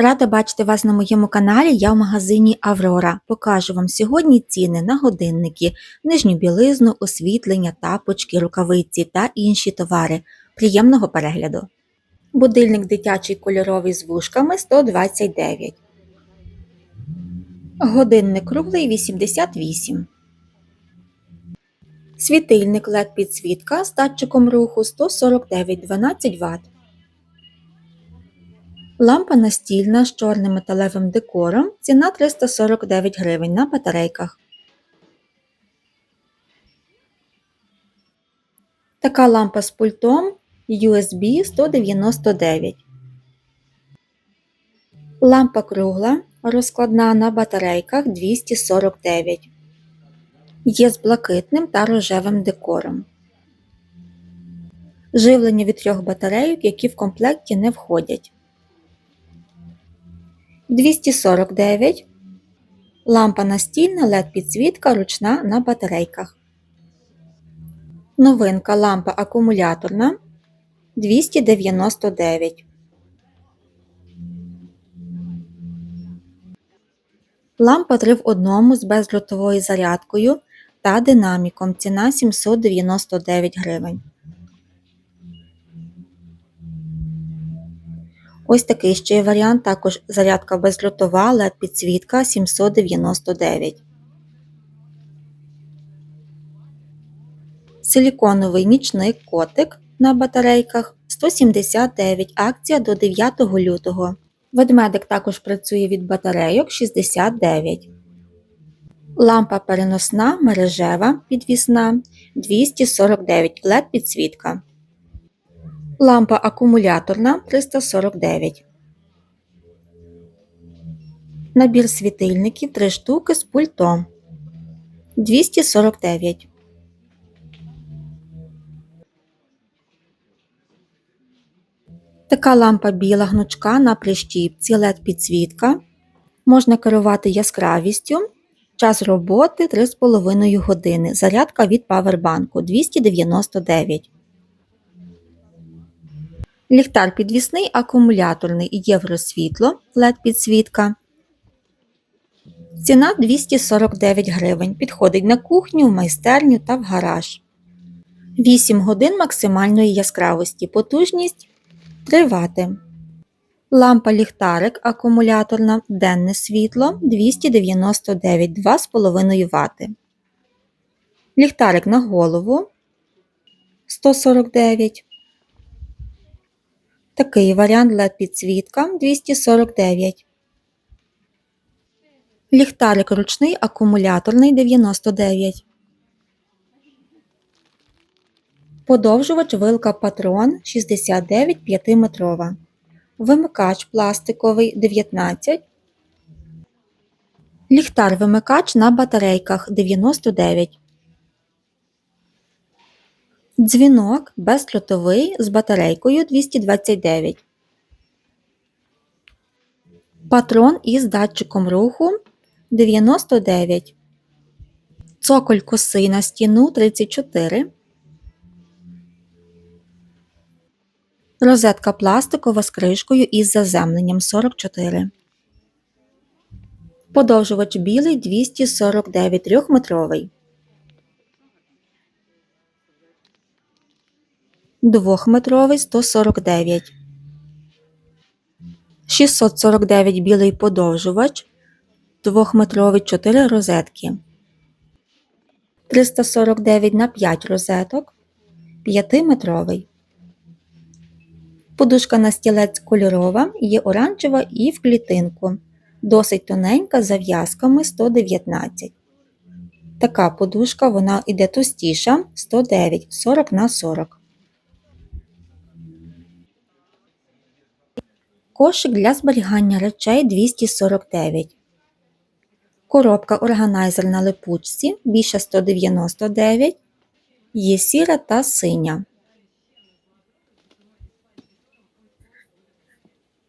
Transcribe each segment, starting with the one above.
Рада бачити вас на моєму каналі. Я в магазині Аврора. Покажу вам сьогодні ціни на годинники, нижню білизну, освітлення, тапочки, рукавиці та інші товари. Приємного перегляду. Будильник дитячий кольоровий з вушками 129. Годинник круглий 88. Світильник LED підсвітка з датчиком руху 149 12 Вт. Лампа настільна з чорним металевим декором. Ціна 349 гривень на батарейках. Така лампа з пультом USB 199. Лампа кругла розкладна на батарейках 249. Є з блакитним та рожевим декором. Живлення від трьох батарейок, які в комплекті не входять. 249. Лампа настільна LED підсвітка ручна на батарейках. Новинка лампа акумуляторна 299. Лампа 3 в одному з бездротовою зарядкою та динаміком. Ціна 799 гривень. Ось такий ще є варіант, також зарядка бездротова, LED підсвітка 799. Силіконовий нічний котик на батарейках 179 акція до 9 лютого. Ведмедик також працює від батарейок 69. Лампа переносна мережева підвісна 249 LED підсвітка. Лампа акумуляторна 349. Набір світильників 3 штуки з пультом 249. Така лампа біла гнучка на прищіпці LED підсвітка. Можна керувати яскравістю. Час роботи 3,5 години. Зарядка від павербанку 299. Ліхтар підвісний акумуляторний євросвітло LED підсвітка. Ціна 249 гривень. Підходить на кухню, в майстерню та в гараж. 8 годин максимальної яскравості. Потужність 3 Вт. Лампа ліхтарик акумуляторна денне світло 299 2,5 Вт. Ліхтарик на голову 149 Такий варіант LED підсвітка 249. Ліхтарик ручний акумуляторний 99. Подовжувач вилка патрон 69 5-метрова. Вимикач пластиковий 19. Ліхтар вимикач на батарейках 99. Дзвінок бездротовий з батарейкою 229. Патрон із датчиком руху 99. Цоколь коси на стіну 34. Розетка пластикова з кришкою із заземленням 44. Подовжувач білий 249 3-метровий. Двохметровий 149. 649 білий подовжувач. Двохметровий 4 розетки. 349 на 5 розеток. 5-метровий. Подушка на стілець кольорова, є оранжева і в клітинку. Досить тоненька зав'язками 119. Така подушка вона йде товстіша 109 40 на 40. Кошик для зберігання речей 249. Коробка органайзер на липучці більше 199. Є сіра та синя.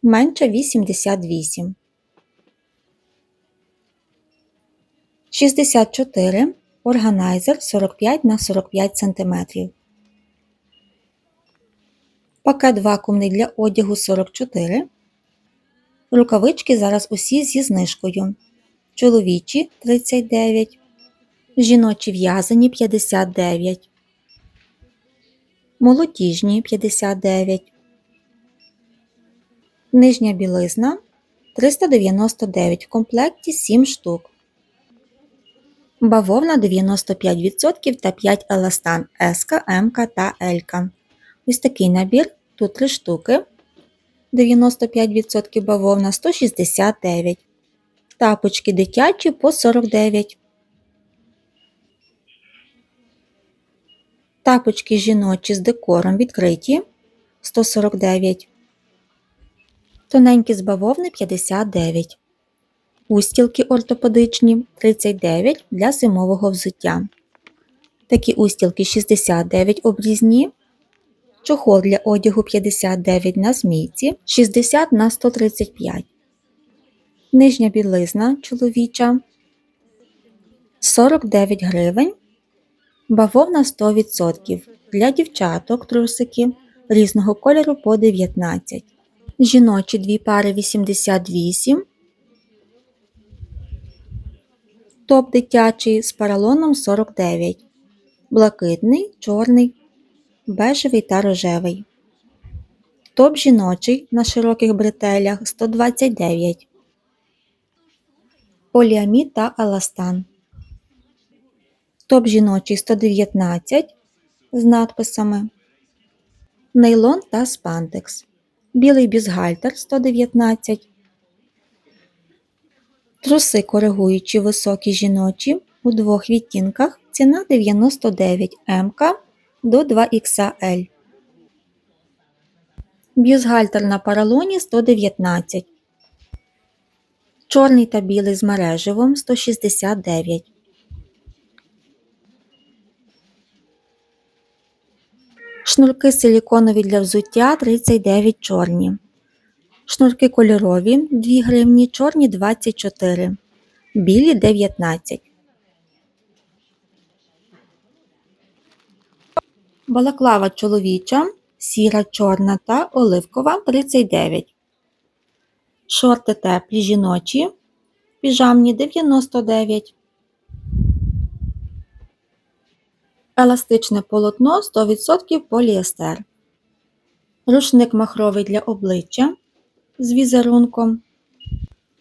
Менше 88. 64. Органайзер 45 на 45 см. Пакет вакуумний для одягу 44. Рукавички зараз усі зі знижкою. Чоловічі 39, жіночі в'язані 59, молодіжні 59, нижня білизна 399 в комплекті 7 штук. Бавовна 95% та 5 еластан С, М та Л. Ось такий набір, тут 3 штуки. 95% бавовна 169. Тапочки дитячі по 49. Тапочки жіночі з декором відкриті 149. Тоненькі з бавовни 59. Устілки ортопедичні 39 для зимового взуття. Такі устілки 69 обрізні. Чохол для одягу 59 на змійці, 60 на 135. Нижня білизна чоловіча 49 гривень. Бавовна 100%. Для дівчаток трусики різного кольору по 19. Жіночі дві пари 88. Топ дитячий з паралоном 49. Блакитний, чорний, бежевий та рожевий. Топ жіночий на широких бретелях 129. Поліамід та еластан. Топ жіночий 119 з надписами. Нейлон та спантекс. Білий бюстгальтер 119. Труси коригуючі високі жіночі у двох відтінках. Ціна 99 МК до 2XL. Бюстгальтер на паралоні 119. Чорний та білий з мереживом 169. Шнурки силіконові для взуття 39 чорні. Шнурки кольорові 2 гривні, чорні 24. Білі 19. Балаклава чоловіча, сіра, чорна та оливкова 39. Шорти теплі жіночі, піжамні 99. Еластичне полотно 100% поліестер. Рушник махровий для обличчя з візерунком.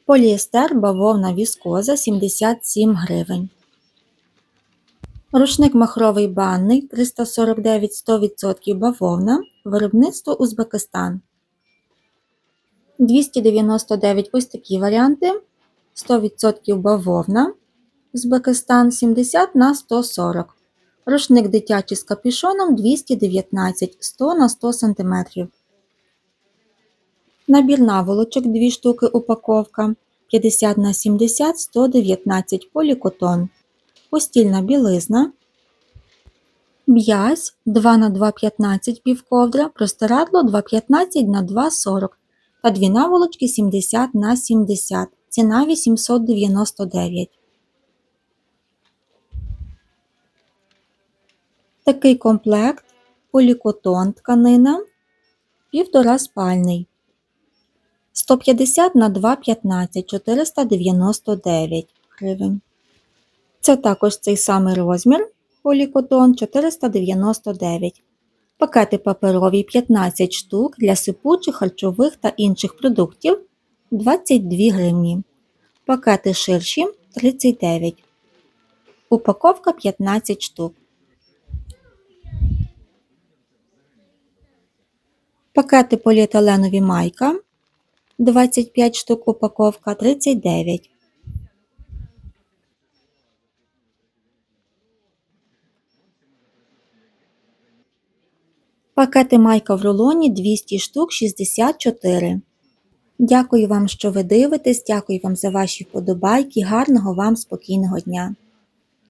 Поліестер бавовна віскоза 77 гривень. Рушник махровий банний 349 100% бавовна. Виробництво Узбекистан. 299 ось такі варіанти. 100% бавовна. Узбекистан 70 на 140 Рушник дитячий з капюшоном 219 100 на 100 см. Набір наволочок 2 штуки упаковка 50 на 70 119 полікотон. Постільна білизна. Б'язь 2 на 2,15 півковдра, простирадло 2,15 на 2,40 та дві наволочки 70 на 70. Ціна 899. Такий комплект полікотон тканина півтора спальний 150 на 2,15 499 гривень. Це також цей самий розмір полікотон 499 Пакети паперові 15 штук для сипучих, харчових та інших продуктів 22 гривні. Пакети ширші 39 Упаковка 15 штук. Пакети поліетиленові майка 25 штук упаковка 39. Пакети майка в рулоні 200 штук 64. Дякую вам, що ви дивитесь. Дякую вам за ваші вподобайки. Гарного вам спокійного дня!